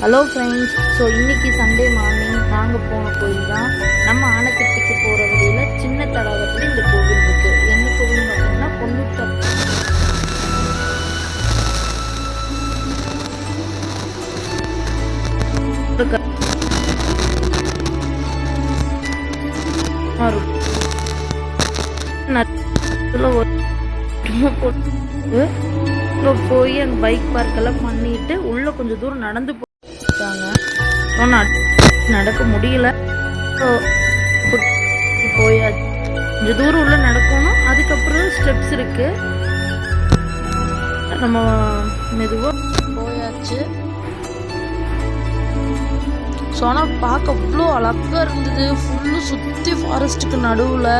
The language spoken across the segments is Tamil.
ஹலோ ஃப்ரெண்ட்ஸ் ஸோ இன்னைக்கு சண்டே மார்னிங் நாங்கள் போன கோயில் தான். நம்ம ஆனைக்கட்டிக்கு போகிற வழியில் சின்ன தடாகத்தில் இந்த கோவில் இருக்குது என்ன கோவில்னு பார்த்தீங்கன்னா பொண்ணுத்த போய் அங்கே பைக் பார்க் எல்லாம் பண்ணிட்டு உள்ள கொஞ்சம் தூரம் நடந்து போட்டாங்க நடக்க முடியல. போயாச்சு. கொஞ்சம் தூரம் உள்ள நடக்கணும். அதுக்கப்புறம் ஸ்டெப்ஸ் இருக்கு. நம்ம மெதுவாக போயாச்சு. ஸோ ஆனால் பார்க்க அவ்வளோ அழகாக இருந்தது. ஃபுல்லு சுற்றி ஃபாரஸ்ட்டுக்கு நடுவில்.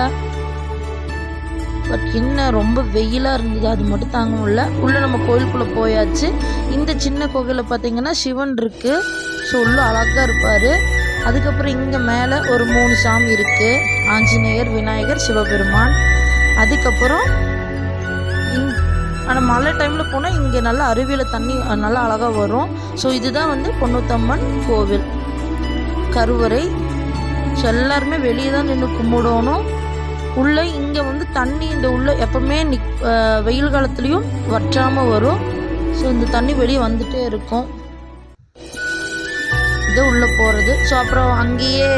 பட் என்ன ரொம்ப வெயிலாக இருந்தது அது மட்டும் தாங்க முடியல. உள்ளே நம்ம கோயிலுக்குள்ளே போயாச்சு. இந்த சின்ன கோவிலில் பார்த்தீங்கன்னா சிவன் இருக்குது ஸோ உள்ள அழகாக இருப்பார். அதுக்கப்புறம் இங்கே மேலே ஒரு மூணு சாமி இருக்குது ஆஞ்சநேயர் விநாயகர் சிவபெருமான். அதுக்கப்புறம் இங் ஆனால் மழை டைமில் போனால் இங்கே நல்லா அருவியில் தண்ணி நல்லா அழகாக வரும். ஸோ இதுதான் வந்து பொன்னுத்தம்மன் கோவில். கருவறை. ஸோ எல்லாருமே வெளியே தான் நின்று கும்பிடணும். உள்ளே இங்கே வந்து தண்ணி இந்த உள்ளே எப்பவுமே நிக் வெயில் காலத்துலேயும் வற்றாமல் வரும். ஸோ இந்த தண்ணி வெளியே வந்துகிட்டே இருக்கும். இது உள்ளே போகிறது ஸோ அப்புறம் அங்கேயே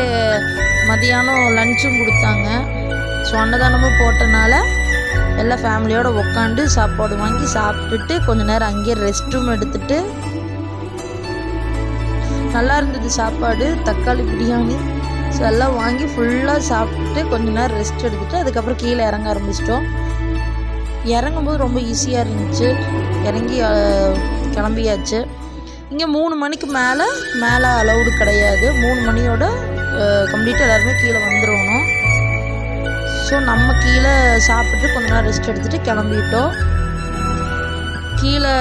மதியானம் லஞ்சும் கொடுத்தாங்க. ஸோ அன்னதானமும் போட்டனால எல்லா ஃபேமிலியோடு உக்காந்து சாப்பாடு வாங்கி சாப்பிட்டுட்டு கொஞ்ச நேரம் அங்கேயே ரெஸ்ட் ரூம் எடுத்துட்டு நல்லா இருந்தது சாப்பாடு. தக்காளி பிரியாணி. ஸோ எல்லாம் வாங்கி ஃபுல்லாக சாப்பிட்டு கொஞ்ச நேரம் ரெஸ்ட் எடுத்துட்டு அதுக்கப்புறம் கீழே இறங்க ஆரம்பிச்சிட்டோம். இறங்கும்போது ரொம்ப ஈஸியாக இருந்துச்சு. இறங்கி கிளம்பியாச்சு. இங்கே மூணு மணிக்கு மேலே மேலே அலௌடு கிடையாது. மூணு மணியோட கம்ப்ளீட்டாக எல்லாருமே கீழே வந்துடணும் ஸோ நம்ம கீழே சாப்பிட்டு கொஞ்ச நேரம் ரெஸ்ட் எடுத்துகிட்டு கிளம்பிட்டோம். கீழே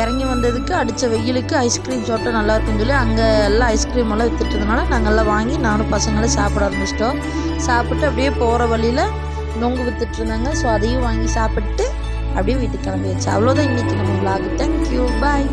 இறங்கி வந்ததுக்கு அடித்த வெயிலுக்கு ஐஸ்கிரீம் சாப்பிட்டா நல்லாயிருக்கும்னு சொல்லி அங்கே எல்லாம் ஐஸ்கிரீம் எல்லாம் வித்துட்டதுனால நாங்கள் எல்லாம் வாங்கி நானும் பசங்களும் சாப்பிட ஆரம்பிச்சிட்டோம். சாப்பிட்டு அப்படியே போகிற வழியில் நொங்கு வித்துட்டு இருந்தாங்க. ஸோ அதையும் வாங்கி சாப்பிட்டு அப்படியே வீட்டுக்கு கிளம்பியாச்சு. அவ்வளோதான் இன்றைக்கி நம்ம vlog. Thank you bye